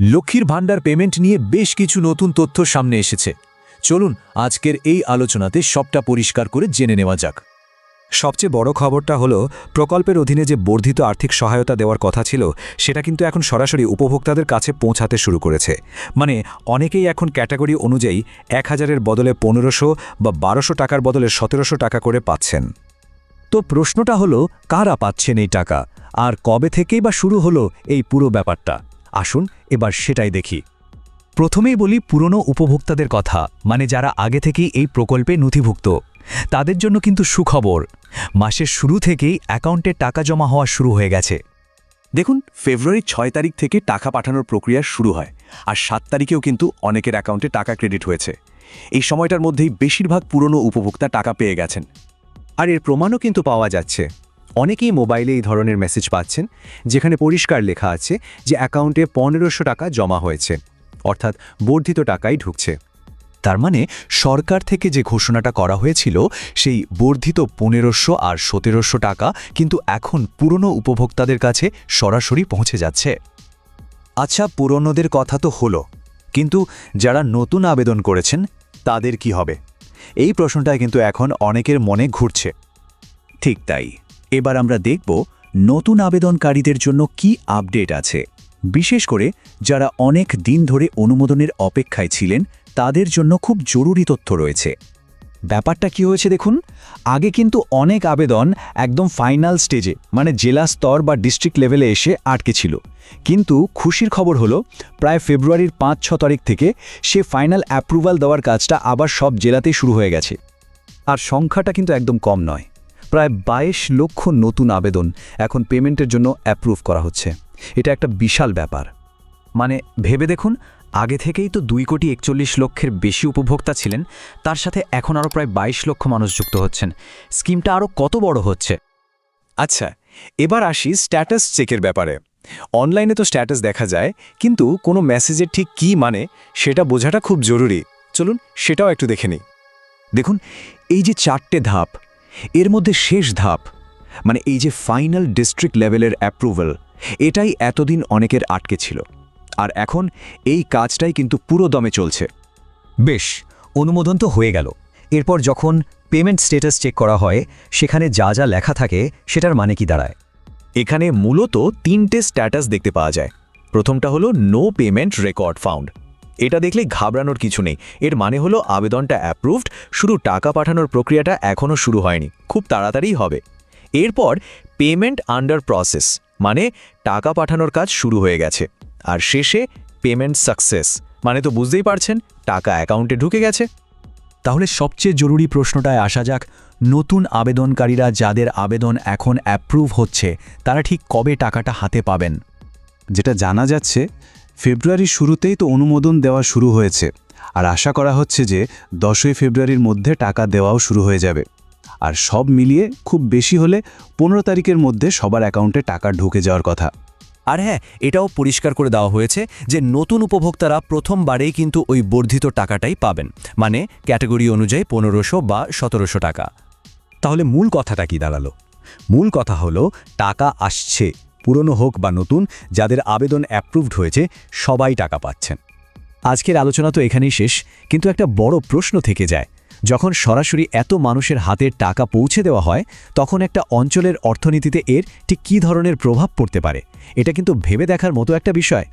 লক্ষ্মীর ভাণ্ডার পেমেন্ট নিয়ে বেশ কিছু নতুন তথ্য সামনে এসেছে। চলুন আজকের এই আলোচনাতে সবটা পরিষ্কার করে জেনে নেওয়া যাক। সবচেয়ে বড় খবরটা হলো, প্রকল্পের অধীনে যে বর্ধিত আর্থিক সহায়তা দেওয়ার কথা ছিল, সেটা কিন্তু এখন সরাসরি উপভোক্তাদের কাছে পৌঁছাতে শুরু করেছে। মানে অনেকেই এখন ক্যাটাগরি অনুযায়ী এক হাজারের বদলে পনেরোশো বা বারোশো টাকার বদলে সতেরোশো টাকা করে পাচ্ছেন। তো প্রশ্নটা হলো, কারা পাচ্ছেন এই টাকা? আর কবে থেকেই বা শুরু হলো এই পুরো ব্যাপারটা? আসুন, এবার সেটাই দেখি। প্রথমেই বলি পুরনো উপভোক্তাদের কথা মানে যারা আগে থেকেই এই প্রকল্পে নথিভুক্ত। তাদের জন্য কিন্তু সুখবর, মাসের শুরু থেকেই অ্যাকাউন্টে টাকা জমা হওয়া শুরু হয়ে গেছে। দেখুন, ফেব্রুয়ারি ছয় তারিখ থেকে টাকা পাঠানোর প্রক্রিয়া শুরু হয়, আর সাত তারিখেও কিন্তু অনেকের অ্যাকাউন্টে টাকা ক্রেডিট হয়েছে। এই সময়টার মধ্যেই বেশিরভাগ পুরনো উপভোক্তা টাকা পেয়ে গেছেন। আর এর প্রমাণও কিন্তু পাওয়া যাচ্ছে। অনেকেই মোবাইলে এই ধরনের মেসেজ পাচ্ছেন, যেখানে পরিষ্কার লেখা আছে যে অ্যাকাউন্টে পনেরোশো টাকা জমা হয়েছে, অর্থাৎ বর্ধিত টাকাই ঢুকছে। তার মানে সরকার থেকে যে ঘোষণাটা করা হয়েছিল, সেই বর্ধিত পনেরোশো আর সতেরোশো টাকা কিন্তু এখন পুরনো উপভোক্তাদের কাছে সরাসরি পৌঁছে যাচ্ছে। আচ্ছা পুরনোদের কথা তো হলো, কিন্তু যারা নতুন আবেদন করেছেন, তাদের কি হবে? এই প্রশ্নটা কিন্তু এখন অনেকের মনে ঘুরছে। ঠিক তাই। এবার আমরা দেখব নতুন আবেদনকারীদের জন্য কি আপডেট আছে। বিশেষ করে যারা অনেক দিন ধরে অনুমোদনের অপেক্ষায় ছিলেন, তাদের জন্য খুব জরুরি তথ্য রয়েছে। ব্যাপারটা কি হয়েছে দেখুন, আগে কিন্তু অনেক আবেদন একদম ফাইনাল স্টেজে মানে জেলা স্তর বা ডিস্ট্রিক্ট লেভেলে এসে আটকে ছিল। কিন্তু খুশির খবর হলো, প্রায় ফেব্রুয়ারির পাঁচ, ছ তারিখ থেকে সে ফাইনাল অ্যাপ্রুভাল দেওয়ার কাজটা আবার সব জেলাতেই শুরু হয়ে গেছে। আর সংখ্যাটা কিন্তু একদম কম নয়। প্রায় বাইশ লক্ষ নতুন আবেদন এখন পেমেন্টের জন্য অ্যাপ্রুভ করা হচ্ছে। এটা একটা বিশাল ব্যাপার। মানে ভেবে দেখুন, আগে থেকেই তো দুই কোটি একচল্লিশ লক্ষের বেশি উপভোক্তা ছিলেন, তার সাথে এখন আরও প্রায় বাইশ লক্ষ মানুষ যুক্ত হচ্ছেন। স্কিমটা আরও কত বড় হচ্ছে? আচ্ছা এবার আসি স্ট্যাটাস চেকের ব্যাপারে। অনলাইনে তো স্ট্যাটাস দেখা যায়, কিন্তু কোনো মেসেজের ঠিক কী মানে সেটা বোঝাটা খুব জরুরি। চলুন সেটাও একটু দেখে নিই। দেখুন, এই যে চারটে ধাপ এর মধ্যে শেষ ধাপ মানে এই যে ফাইনাল ডিস্ট্রিক্ট লেভেলের অ্যাপ্রুভাল এটাই এতদিন অনেকের আটকে ছিল। আর এখন এই কাজটাই কিন্তু পুরো দমে চলছে। বেশ, অনুমোদন তো হয়ে গেল। এরপর যখন পেমেন্ট স্ট্যাটাস চেক করা হয়, সেখানে যা যা লেখা থাকে, সেটার মানে কি দাঁড়ায়? এখানে মূলত তিনটে স্ট্যাটাস দেখতে পাওয়া যায়। প্রথমটা হলো নো পেমেন্ট রেকর্ড ফাউন্ড এটা দেখলে ঘাবড়ানোর কিছু নেই। এর মানে হলো আবেদনটা অ্যাপ্রুভড শুধু টাকা পাঠানোর প্রক্রিয়াটা এখনও শুরু হয়নি। খুব তাড়াতাড়িই হবে। এরপর পেমেন্ট আন্ডার প্রসেস মানে টাকা পাঠানোর কাজ শুরু হয়ে গেছে। আর শেষে পেমেন্ট সাকসেস মানে তো বুঝতেই পারছেন, টাকা অ্যাকাউন্টে ঢুকে গেছে। তাহলে সবচেয়ে জরুরি প্রশ্নটায় আসা যাক, নতুন আবেদনকারীরা যাদের আবেদন এখন অ্যাপ্রুভ হচ্ছে, তারা ঠিক কবে টাকাটা হাতে পাবেন? যেটা জানা যাচ্ছে ফেব্রুয়ারির শুরুতেই তো অনুমোদন দেওয়া শুরু হয়েছে। আর আশা করা হচ্ছে যে দশই ফেব্রুয়ারির মধ্যে টাকা দেওয়াও শুরু হয়ে যাবে। আর সব মিলিয়ে খুব বেশি হলে পনেরো তারিখের মধ্যে সবার অ্যাকাউন্টে টাকা ঢুকে যাওয়ার কথা। আর হ্যাঁ এটাও পরিষ্কার করে দেওয়া হয়েছে যে নতুন উপভোক্তারা প্রথমবারেই কিন্তু ওই বর্ধিত টাকাটাই পাবেন। মানে ক্যাটাগরি অনুযায়ী পনেরোশো বা সতেরোশো টাকা। তাহলে মূল কথাটা কি দাঁড়াল? মূল কথা হলো, টাকা আসছে। পুরনো হোক বা নতুন, যাদের আবেদন অ্যাপ্রুভড হয়েছে, সবাই টাকা পাচ্ছেন। আজকের আলোচনা তো এখানেই শেষ, কিন্তু একটা বড় প্রশ্ন থেকে যায়। যখন সরাসরি এত মানুষের হাতে টাকা পৌঁছে দেওয়া হয়, তখন একটা অঞ্চলের অর্থনীতিতে এর ঠিক কী ধরনের প্রভাব পড়তে পারে? এটা কিন্তু ভেবে দেখার মতো একটা বিষয়।